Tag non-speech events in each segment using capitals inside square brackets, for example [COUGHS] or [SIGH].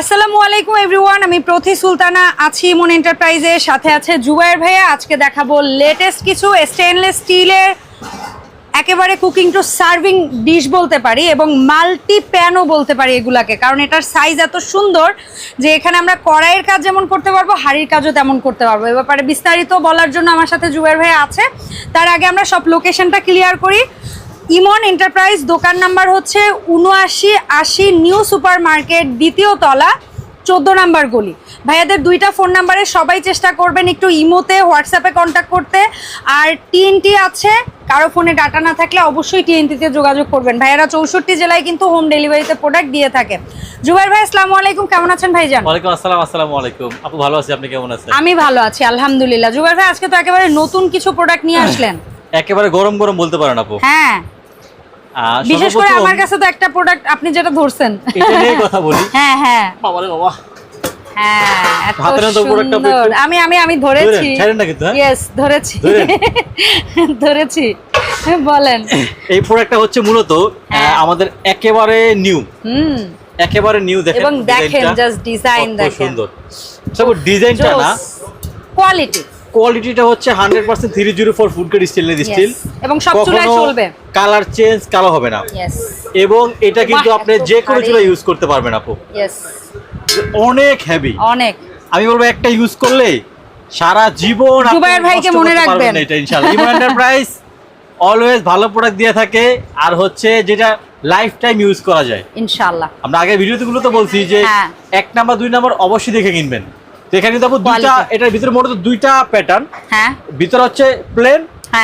আসসালামু আলাইকুম এভরিওয়ান আমি প্রথি সুলতানা, আছি ইমন এন্টারপ্রাইজের সাথে আছে জুবাইর ভাইয়া। আজকে দেখাবো লেটেস্ট কিছু স্টেনলেস স্টিলের একেবারে কুকিং টু সার্ভিং ডিশ বলতে পারি এবং মাল্টি প্যানও বলতে পারি এগুলাকে, কারণ এটার সাইজ এত সুন্দর যে এখানে আমরা কড়াইয়ের কাজ যেমন করতে পারব, হাড়ির কাজও তেমন করতে পারব। এ ব্যাপারে বিস্তারিত বলার জন্য আমার সাথে জুবাইর ভাইয়া আছে। তার আগে আমরা সব লোকেশনটা ক্লিয়ার করি। ইমন এন্টারপ্রাইজ দোকান নাম্বার হচ্ছে উনআশি আশি নিউ সুপার মার্কেট দ্বিতীয় তলা চোদ্দ নাম্বার গলি। ভাইয়াদের দুইটা ফোন নাম্বারে সবাই চেষ্টা করবেন একটু ইমোতে হোয়াটসঅ্যাপে কন্ট্যাক্ট করতে। আর টিএনটি আছে কারও ফোনে ডাটা না থাকলে অবশ্যই টিএনটিতে যোগাযোগ করবেন। ভাইয়ারা চৌষট্টি জেলায় কিন্তু হোম ডেলিভারিতে প্রোডাক্ট দিয়ে থাকে। জুবাইর ভাই আসসালামু আলাইকুম কেমন আছেন ভাইজান? ওয়ালাইকুম আসসালাম আসসালামু আলাইকুম। আপু ভালো আছি আপনি কেমন আছেন? আমি ভালো আছি আলহামদুলিল্লাহ। জুবাইর ভাই আজকে তো একেবারে নতুন কিছু প্রোডাক্ট নিয়ে [COUGHS] আসলেন। একেবারে গরম গরম বলতে পারেন আপু। হ্যাঁ। বিশেষ করে আমার কাছে তো একটা প্রোডাক্ট আপনি যেটা ধরছেন। এটা নিয়ে কথা বলি। হ্যাঁ হ্যাঁ। বাবারে বাবা। হ্যাঁ আমি আমি আমি ধরেছি। হ্যাঁ? ধরেছি। [LAUGHS] ধরেছি। বলেন। এই প্রোডাক্টটা হচ্ছে মূলত হ্যাঁ। আমাদের একেবারে নিউ হুম। একেবারে নিউ দেখেন এবং দেখেন জাস্ট ডিজাইন দেখেন। সুন্দর। সব ডিজাইনটা না? কোয়ালিটি কোয়ালিটিটা হচ্ছে hundred percent three zero four food grade stainless steel এবং সব চুলায় চলবে। কালার চেঞ্জ কালো হবে না। এবং এটা কিন্তু আপনি যে কোনো ভারী। চুলা ইউজ করতে পারবেন আপু। অনেক হেভি অনেক। আমি বলব একটা ইউজ করলে সারা জীবন আপনি জুবায়ের ভাইকে মনে রাখবেন। এটা ইনশাআল্লাহ। ইমন এন্টারপ্রাইজ অলওয়েজ ভালো প্রোডাক্ট দিয়ে থাকে আর হচ্ছে যেটা লাইফ টাইম ইউজ করা যায়। ইনশাআল্লাহ। আমরা আগে ভিডিওতে গুলো তো বলছি যে হ্যাঁ। এক নাম্বার দুই নাম্বার অবশ্যই দেখে কিনবেন। এখানে দেখো দুইটা এটার ভিতরে মোট দুইটা প্যাটার্ন হ্যাঁ ভিতরে হচ্ছে প্লেন।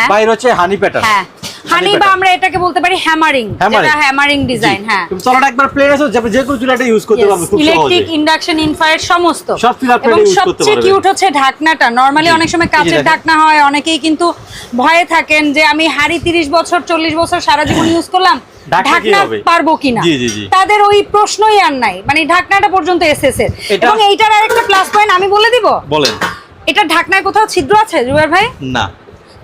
বাইরে হচ্ছে হানি প্যাটার্ন হ্যাঁ। হানি বা আমরা এটাকে বলতে পারি হ্যামারিং। যেটা হ্যামারিং ডিজাইন হ্যাঁ। চলাটা একবার প্লেন আছে যে যে কোনো চুলাটা ইউজ করতে পারবেন খুব সহজে। ইলেকট্রিক ইন্ডাকশন ইনফ্রারেড সমস্ত। সব চুলা আপনি use করতে সবচেয়ে কিউট হচ্ছে ঢাকনাটা। নরমালি অনেক সময় কাচের ঢাকনা হয় অনেকেই কিন্তু ভয়ে থাকেন যে আমি হাড়ি 30 বছর 40 বছর সারা জীবন [COUGHS] ইউজ করলাম ঢাকনা? পারব কিনা জি, জি, জি। তাদের ওই প্রশ্নই আর নাই। মানে ঢাকনাটা পর্যন্ত এসেছে এটা- এবং এইটার আরেকটা প্লাস পয়েন্ট আমি বলে দিব? বলেন। এটা ঢাকনায় কোথাও ছিদ্র আছে জুয়ার ভাই? না।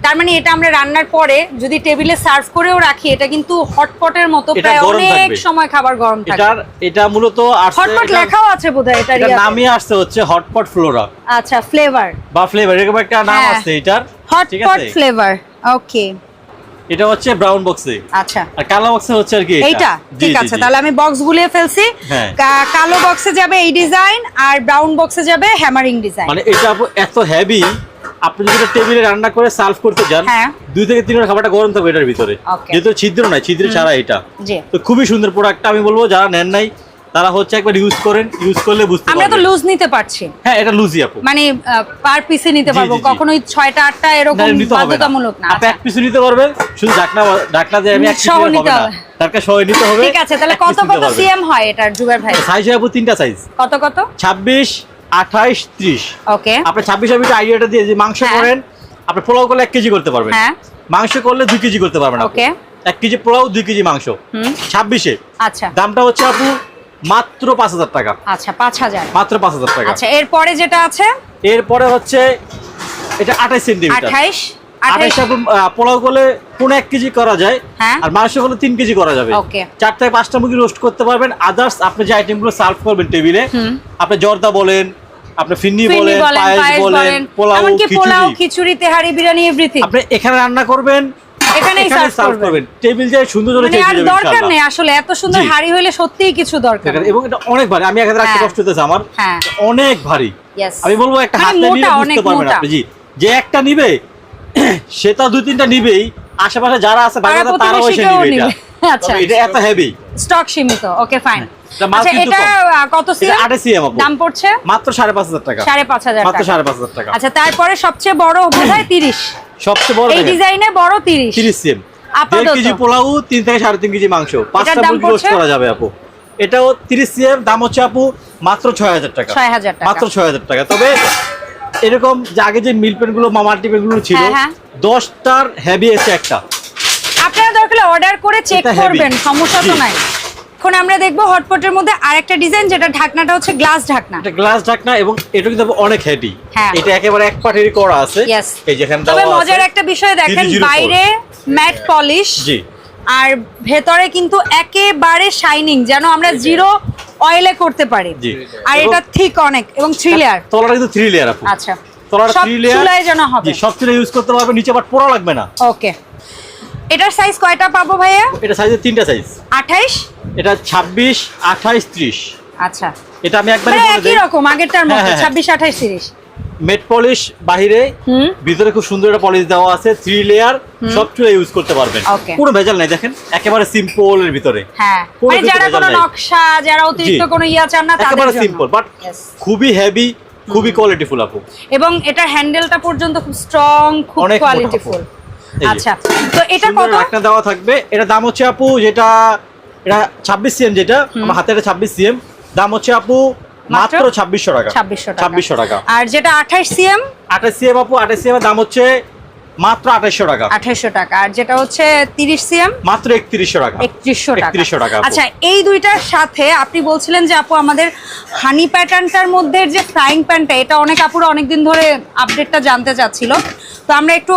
তার মানে এটা আমরা রান্নার পরে যদি টেবিলে সার্ভ করেও রাখি এটা কিন্তু হটপটের মতো প্রায় অনেক সময় খাবার গরম থাকে এটার এটা মূলত হটপট লেখাও আছে বোধহয় এটার এটা ইয়াতে। নামই আসছে হচ্ছে হটপট ফ্লোরা। আচ্ছা ফ্লেভার। বা ফ্লেভার এরকম একটা নাম হ্যাঁ। আছে এটার হটপট ফ্লেভার ওকে। এটা হচ্ছে ব্রাউন বক্সে আচ্ছা। আর কালো বক্সে হচ্ছে আর কি এইটা? ঠিক আছে তাহলে আমি বক্স গুলিয়ে ফেলছি। হ্যাঁ। কালো বক্সে যাবে এই ডিজাইন আর ব্রাউন বক্সে যাবে হ্যামারিং ডিজাইন মানে এটা এত হেভি আপনি যদি টেবিলে রান্না করে সার্ভ করতে যান হ্যাঁ। দুই থেকে তিন খাবারটা গরম থাকবে এটার ভিতরে। যেহেতু ছিদ্র নাই ছিদ্র ছাড়া এটা। তো খুবই সুন্দর প্রোডাক্টটা আমি বলব যারা নেন নাই তারা হচ্ছে একবার ইউজ করেন ইউজ করলে বুঝতে আমরা তো লুজ নিতে পারছি। হ্যাঁ এটা লুজি আপু। মানে পার পিসে নিতে পারব। কখনোই ছয়টা আটটা না, এরকম নিতে হবে বাধ্যতামূলক না। আপনি। এক পিস নিতে পারবেন শুধু ঢাকনা ঢাকনা দিয়ে আমি এক পিস নিতে হবে। ঢাকনা সহ নিতে হবে ঠিক আছে তাহলে কত কত সিএম হয় এটার জুগার ভাই? সাইজ আপু তিনটা সাইজ কত কত? ছাব্বিশ আঠাইশ ত্রিশ। ওকে। আপনি আইডিয়াটা দিয়ে যে মাংস হ্যাঁ। করেন আপনি পোলাও করলে এক কেজি করতে পারবেন। হ্যাঁ। মাংস করলে কেজি করতে পারবেন. এক কেজি পোলাও দুই কেজি মাংস। আচ্ছা। দামটা হচ্ছে আপু মাত্র পাঁচ হাজার টাকা। আচ্ছা পাঁচ হাজার। মাত্র পাঁচ হাজার টাকা। আচ্ছা এরপরে যেটা আছে? এরপরে হচ্ছে এটা আঠাইশ সেন্টিমিটার। আঠাইশ। আঠাইশ পোলাও করলে পনেরো এক কেজি করা যায় হ্যাঁ। আর মাংস করলে তিন কেজি করা যাবে। Okay. চার থেকে পাঁচটা মুরগি রোস্ট করতে পারবেন। আদার্স আপনি যে আইটেমগুলো সার্ভ করবেন টেবিলে আপনি জর্দা বলেন আপনি ফিন্নি বলেন বলেন পায়েস পায়েস বলেন বলেন পোলাও পোলাও খিচুড়ি। খিচুড়ি তেহারি বিরিয়ানি এভরিথিং আপনি এখানে রান্না করবেন এখানেই সার্ভ করবেন। করবেন। টেবিল যে সুন্দর করে মানে আর দরকার নেই আসলে এত সুন্দর জি। হাড়ি হইলে সত্যিই কিছু দরকার এবং এটা অনেক ভারী। আমি এখানে রাখতে হ্যাঁ। কষ্ট হতেছে আমার। হ্যাঁ। অনেক ভারী। আমি বলব একটা মানে হাতে নিলে বুঝতে পারবেন আপনি। জি। যে একটা নিবে [COUGHS] সে তো দুই তিনটা নিবেই। আশেপাশে যারা আছে বাড়িতে তারাও এসে নিবে এটা। আচ্ছা। এটা এত হেভি স্টক সীমিত। ওকে ফাইন এটা আচ্ছা এটা। আহ, কত সিএম দাম পড়ছে? মাত্র সাড়ে পাঁচ হাজার টাকা। সাড়ে পাঁচ হাজার মাত্র টাকা। সাড়ে পাঁচ হাজার টাকা। আচ্ছা তারপরে সবচেয়ে বড় বোধহয় তিরিশ। সবচেয়ে বড় এই ডিজাইনে বড় তিরিশ। তিরিশ সিএম আপাতত। দেড় কেজি পোলাও তিন থেকে সাড়ে তিন কেজি মাংস। পাঁচটা মুরগি রোস্ট করা যাবে আপু। এটাও তিরিশ সিএম দাম হচ্ছে আপু মাত্র ছয় হাজার টাকা। 6,000 টাকা। মাত্র ছয় হাজার টাকা। তবে এরকম যে আগে যে মিল পেনগুলো মামাটি পেনগুলো ছিল হ্যাঁ, হ্যাঁ। দশটার হেভি এসে একটা। আপনারা দরকার অর্ডার করে চেক করবেন সমস্যা তো নাই। এখন আমরা দেখব হটপটের মধ্যে আরেকটা ডিজাইন যেটা ঢাকনাটা হচ্ছে গ্লাস ঢাকনা। এটা গ্লাস ঢাকনা এবং এটা কিন্তু অনেক হেভি হ্যাঁ। এটা একেবারে এক পাটেরই করা আছে। এই যেখানে তবে মজার একটা বিষয় দেখেন বাইরে ম্যাট পলিশ জি। আর ভেতরে কিন্তু একেবারে শাইনিং যেন আমরা জিরো অয়েলে করতে পারি। আর এটা ঠিক অনেক এবং হ্যাঁ, থ্রি লেয়ার তলাটা কিন্তু থ্রি লেয়ার আচ্ছা। থ্রি যেন হবে। সব ইউজ করতে পারবে নিচে লাগবে না। ওকে। এটার সাইজ কয়টা পাবো ভাইয়া? এটা তিনটা সাইজ 28 এটা 26 28 30 আচ্ছা। এটা মানে একই রকম আগেরটার হ্যাঁ, মতো 26 28 30 মেট পলিশ বাহিরে ভিতরে খুব সুন্দর একটা পলিশ দেওয়া আছে থ্রি লেয়ার সব চুলা ইউজ করতে পারবেন. কোনো ভেজাল নাই দেখেন একেবারে সিম্পল এর ভিতরে। হ্যাঁ। মানে যারা কোনো নকশা যারা অতিরিক্ত কোনো ইয়া চান না তাদের জন্য। সিম্পল বাট খুবই হেভি খুবই কোয়ালিটিফুল আপু। এবং এটার হ্যান্ডেলটা পর্যন্ত খুব স্ট্রং খুব কোয়ালিটিফুল। আচ্ছা তো এটা কত? ঢাকনা দেওয়া থাকবে। এটা দাম হচ্ছে আপু যেটা এটা ছাব্বিশ সিএম যেটা আমার হাতে এটা ছাব্বিশ সিএম দাম হচ্ছে আপু মাত্র? মাত্র ছাব্বিশশো টাকা। ছাব্বিশশো টাকা। আর যেটা আঠাশ সিএম? আঠাশ সিএম আপু আঠাশ সিএম দাম হচ্ছে মাত্র আঠাশশো টাকা। আঠাশশো টাকা। আর যেটা হচ্ছে তিরিশ সিএম? মাত্র একত্রিশশো টাকা। একত্রিশশো টাকা। 3100 টাকা আচ্ছা এই দুইটার সাথে আপনি বলছিলেন যে আপু আমাদের হানি প্যাটার্নটার মধ্যে যে ফ্রাইং প্যানটা এটা অনেক আপুরা অনেকদিন ধরে আপডেটটা জানতে চাচ্ছিল। তো আমরা একটু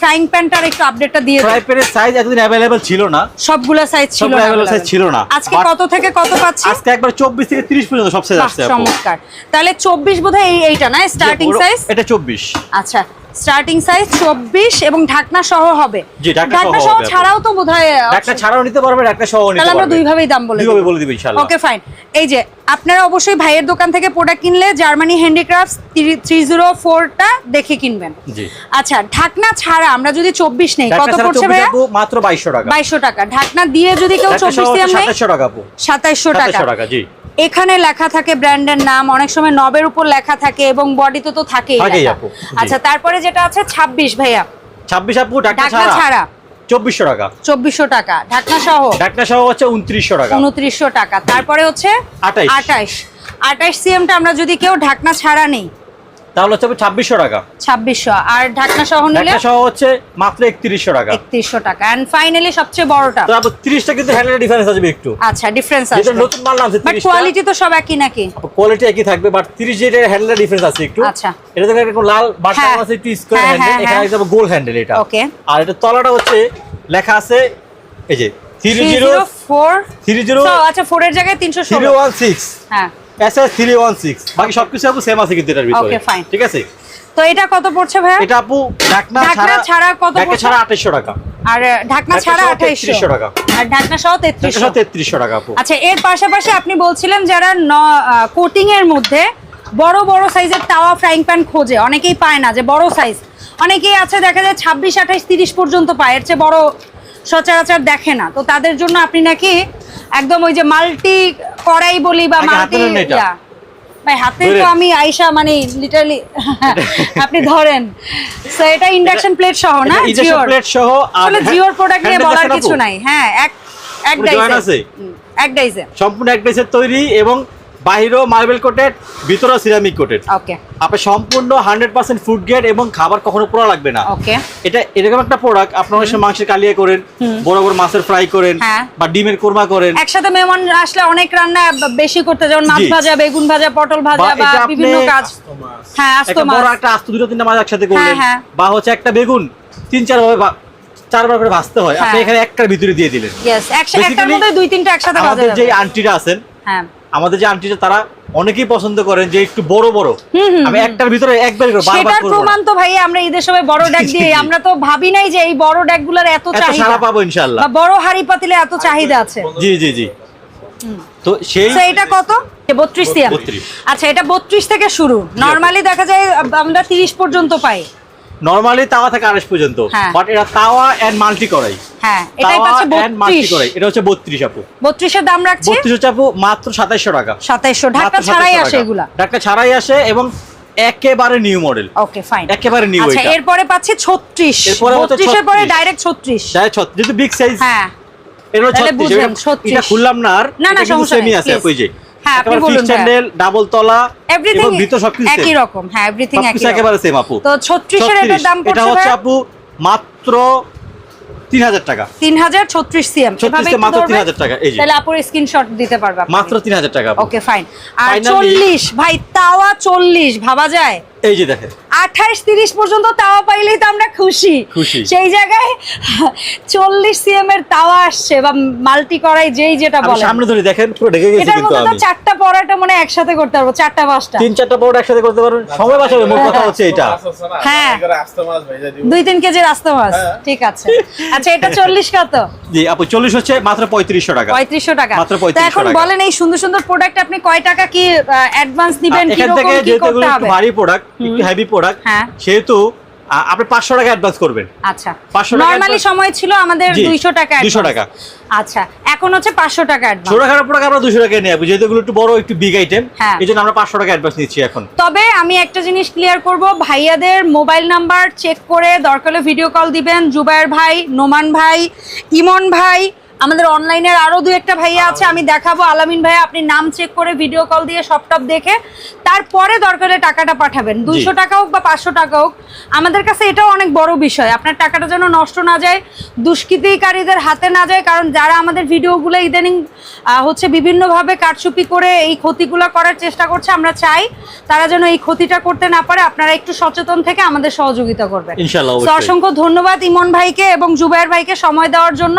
ফ্রাইং প্যানটার একটু আপডেটটা দিয়ে। ফ্রাই প্যানের সাইজ এতদিন অ্যাভেলেবেল ছিল না। সবগুলো সাইজ ছিল না अवेलेबल সাইজ ছিল না। আজকে কত থেকে কত পাচ্ছি? আজকে একবার চব্বিশ থেকে তিরিশ পর্যন্ত সব সাইজ আসছে চমৎকার। তাহলে চব্বিশ বোধহয় এই এইটা না স্টার্টিং সাইজ এটা চব্বিশ। আচ্ছা। স্টার্টিং সাইজ চব্বিশ এবং ঢাকনা সহ হবে। জি, ঢাকনা সহ। ছাড়াও তো বোধহয় একটা ছাড়াও নিতে পারবে একটা সহ নিতে তাহলে আমরা পারবে। দুইভাবেই দাম বলে দুইভাবে বলে দিব ইনশাআল্লাহ। ওকে ফাইন এই যে আপনারা অবশ্যই ভাইয়ের দোকান থেকে প্রোডাক্ট কিনলে জার্মানি হ্যান্ডিক্রাফটস থ্রি জিরো ফোরটা দেখে কিনবেন। জি। আচ্ছা ঢাকনা ছাড়া আমরা যদি চব্বিশ নেই কত পড়ছে 24 আপু মাত্র বাইশশো টাকা। বাইশশো টাকা। ঢাকনা দিয়ে যদি কেউ ঢাকনা চব্বিশ সহ সিএম নেয় সাতাশশো টাকা আপু। সাতাইশশো টাকা। সাতাশশো টাকা জি। এখানে লেখা থাকে ব্র্যান্ডের নাম অনেক সময় নবের উপর লেখা থাকে এবং বডিতে তো থাকেই। আচ্ছা তারপরে যেটা আছে ছাব্বিশ ভাইয়া। ছাব্বিশ আপু ঢাকনা ঢাকনা ছাড়া? ছাড়া। চব্বিশশো টাকা। চব্বিশশো টাকা। ঢাকনা সহ? ঢাকনা সহ হচ্ছে উনত্রিশশো টাকা। উনত্রিশশো টাকা। তারপরে হচ্ছে সিএমটা আমরা যদি কেউ ঢাকনা ছাড়া নেই তাহলে হচ্ছে ছাব্বিশশো টাকা। ছাব্বিশশো। আর ঢাকনা সহ নিলে? সহ হচ্ছে মাত্র একত্রিশশো টাকা। একত্রিশশো টাকা। এন্ড ফাইনালি সবচেয়ে বড়টা? তো আপু তিরিশটা কিন্তু হ্যান্ডেল ডিফারেন্স আসবে একটু। আচ্ছা ডিফারেন্স আছে নতুন মাল নামছে বাট কোয়ালিটি তো সব একই নাকি? কোয়ালিটি একই থাকবে বাট তিরিশ যেটা হ্যান্ডেল ডিফারেন্স আছে একটু। আচ্ছা। এটা একটু লাল বাটন হ্যাঁ। আছে একটু স্কোয়ার হ্যাঁ, হ্যান্ডেল হ্যাঁ, এখানে হ্যাঁ। গোল হ্যান্ডেল এটা। Okay. আর এটা তলাটা হচ্ছে লেখা আছে এই যে থ্রি জিরো 304 থ্রি জিরো আচ্ছা ফোরের জায়গায় তিনশো ষোলো। ওয়ান সিক্স হ্যাঁ। S S three one six বাকি সবকিছু আপু সেম আছে কিন্তু এটার ভিতরে। Okay, fine. ঠিক আছে? তো এটা কত পড়ছে ভাইয়া? এটা আপু ঢাকনা ঢাকনা ছাড়া ছাড়া কত পড়ছে? ছাড়া আঠাইশশো টাকা। আর আহ, ঢাকনা ঢাকনা ছাড়া সহ আঠাইশশো। 3300 টাকা। আর ঢাকনা সহ ঢাকনা তেত্রিশশো সহ তেত্রিশশো টাকা আপু। আচ্ছা এর পাশাপাশি আপনি বলছিলেন যারা কোটিং এর মধ্যে বড় বড় সাইজের তাওয়া ফ্রাইং প্যান খোঁজে অনেকেই পায় না যে বড় সাইজ অনেকেই আছে দেখা যায় ছাব্বিশ আঠাইশ তিরিশ পর্যন্ত পায় এর চেয়ে বড় সচরাচর দেখে না। তো তাদের জন্য আপনি নাকি একদম ওই যে মাল্টি কড়াই বলি বা মাল্টি ভাই হাতে তো আমি আইসা মানে লিটারালি [LAUGHS] আপনি ধরেন। সো এটা ইন্ডাকশন প্লেট সহ না? জিওর। প্লেট সহ আসলে জিওর প্রোডাক্ট নিয়ে বলার কিছু নাই। হ্যাঁ এক এক ডাইসে এক ডাইসে সম্পূর্ণ এক ডাইসে তৈরি এবং বাহিরেও মার্বেল কোটেড ভিতরেও সিরামিক কোটেড ওকে আপনার সম্পূর্ণ হান্ড্রেড পার্সেন্ট ফুড গ্রেড এবং খাবার কখনো পোড়া লাগবে না। ওকে এটা এরকম একটা প্রোডাক্ট আপনার অনেক সময় মাংসের কালিয়া করেন বড় বড় মাছের ফ্রাই করেন হ্যাঁ। বা ডিমের কোরমা করেন। একসাথে মেহমান আসলে অনেক রান্না বেশি করতে যেমন মাছ ভাজা বেগুন ভাজা পটল ভাজা বা বিভিন্ন কাজ। হ্যাঁ আস্ত একটা মাছ। বড় একটা আস্ত দুটো তিনটা মাছ একসাথে করলেন। হ্যাঁ। বা হচ্ছে একটা বেগুন তিন চার ভাবে চারবার করে ভাজতে হয়। আপনি হ্যাঁ। এখানে একটার ভিতরে দিয়ে দিলেন। ইয়েস একটার মধ্যে দুই তিনটা একসাথে ভাজা আমাদের যে আন্টিরা আছেন হ্যাঁ। আমাদের যে আন্টিরা তারা অনেকেই পছন্দ করেন যে একটু বড় বড়। আমি একটার ভিতরে একবার করে বারবার সেটার প্রমাণ তো ভাই আমরা ঈদের সময় বড় [LAUGHS] ড্যাগ দিয়ে আমরা তো ভাবি নাই যে এই বড় ড্যাগগুলোর এত এত চাহিদা। সারা পাবো ইনশাআল্লাহ। বা বড় হাড়ি পাতিলে এত চাহিদা আছে। জি জি জি। তো সেই তো এটা কত? বত্রিশ সিএম 32 আচ্ছা এটা বত্রিশ থেকে শুরু। নর্মালি দেখা যায় আমরা তিরিশ পর্যন্ত পাই। নরমালি তাওয়া থেকে আড়াইশ পর্যন্ত। হ্যাঁ। বাট এটা তাওয়া এন্ড মাল্টি করাই। হ্যাঁ এটাই পাচ্ছে এটা হচ্ছে বত্রিশ আপু। বত্রিশের দাম রাখছি? মাত্র টাকা। ঢাকা ছাড়াই আসে এগুলা? ঢাকা ছাড়াই আসে এবং একেবারে নিউ মডেল ওকে ফাইন একেবারে নিউ আচ্ছা এরপরে পাচ্ছি এরপরে হচ্ছে বত্রিশের পরে 36 ডাইরেক্ট বিগ সাইজ হ্যাঁ। এটা হচ্ছে 36, এটা- খুললাম না আর না, না, সমস্যা সেমই নেই, আছে please। যে। হ্যাঁ, আপনি বলুন, fixed ডাবল তলা এভরিথিং ভিতর সবকিছু একই রকম হ্যাঁ এভরিথিং একই রকম। একেবারে সেম আপু। তো ছত্রিশের এটার 36 দাম এটা হচ্ছে আপু মাত্র তিন হাজার টাকা। তিন হাজার ছত্রিশ সিএম। 36 তে মাত্র 3000 টাকা, এই যে। তাহলে আপুর স্ক্রিনশট দিতে পারবে মাত্র তিন হাজার টাকা ওকে ফাইন আর Finally- চল্লিশ ভাই তাওয়া চল্লিশ ভাবা যায়? এই যে দেখেন। আঠাইশ তিরিশ পর্যন্ত তাওয়া পাইলেই তো আমরা খুশি। খুশি। সেই জায়গায় চল্লিশ সিএম এর তাওয়া আসছে বা মাল্টি করাই যেই যেটা বলে। সামনে ধরে দেখেন পুরো ঢেকে গেছি কিন্তু আমি। চারটা পরাটা মনে হয় একসাথে করতে পারব চারটা পাঁচটা। তিন চারটা পাউডার একসাথে করতে পারবেন? সময় বাঁচাবে মোট কথা হচ্ছে এটা। [LAUGHS] হ্যাঁ। দুই তিন কেজির আস্ত মাছ। হ্যাঁ। ঠিক আছে। আচ্ছা এটা চল্লিশ কত? জি আপু চল্লিশ হচ্ছে মাত্র পঁয়ত্রিশশো টাকা। পঁয়ত্রিশশো টাকা। মাত্র 3500 এখন বলেন এই সুন্দর সুন্দর প্রোডাক্ট আপনি কয় টাকা কি অ্যাডভান্স নিবেন কীরকম থেকে কি করতে হবে? ভারী প্রোডাক্ট একটু হেভি প্রোডাক্ট হ্যাঁ। সেহেতু আপনি পাঁচশো টাকা অ্যাডভান্স করবেন আচ্ছা 500 টাকা নরমালি সময় ছিল আমাদের জি, দুইশো টাকা 200 টাকা। আচ্ছা এখন হচ্ছে পাঁচশো টাকা advance। ছোটখাটো প্রোডাক্ট আমরা দুশো টাকা নিয়ে যেহেতু এগুলো একটু বড় একটু বিগ আইটেম। এই জন্য আমরা পাঁচশো টাকা অ্যাডভান্স নিচ্ছি এখন তবে আমি একটা জিনিস ক্লিয়ার করব ভাইয়াদের মোবাইল নাম্বার চেক করে দরকার হলে ভিডিও কল দিবেন জুবায়ের ভাই নোমান ভাই ইমন ভাই আমাদের অনলাইনের আরও দু একটা ভাইয়া আছে আমি দেখাবো। আলামিন ভাই আপনি নাম চেক করে ভিডিও কল দিয়ে সব টপ দেখে তারপরে দরকার টাকাটা পাঠাবেন। দুইশো টাকা হোক বা পাঁচশো টাকা হোক আমাদের কাছে এটাও অনেক বড় বিষয়। আপনার টাকাটা যেন নষ্ট না যায় দুষ্কৃতিকারীদের হাতে না যায় কারণ যারা আমাদের ভিডিওগুলো ইদানিং হচ্ছে বিভিন্নভাবে কারচুপি করে এই ক্ষতিগুলো করার চেষ্টা করছে আমরা চাই তারা যেন এই ক্ষতিটা করতে না পারে। আপনারা একটু সচেতন থেকে আমাদের সহযোগিতা করবেন। অসংখ্য ধন্যবাদ ইমন ভাইকে এবং জুবায়ের ভাইকে সময় দেওয়ার জন্য।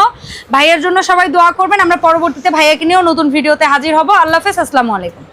ভাইয়ের জন্য সবাই দোয়া করবেন। আমরা পরবর্তীতে ভাইয়াকে নিয়েও নতুন ভিডিওতে হাজির হব। আল্লাহ হাফেজ, আসসালামু আলাইকুম।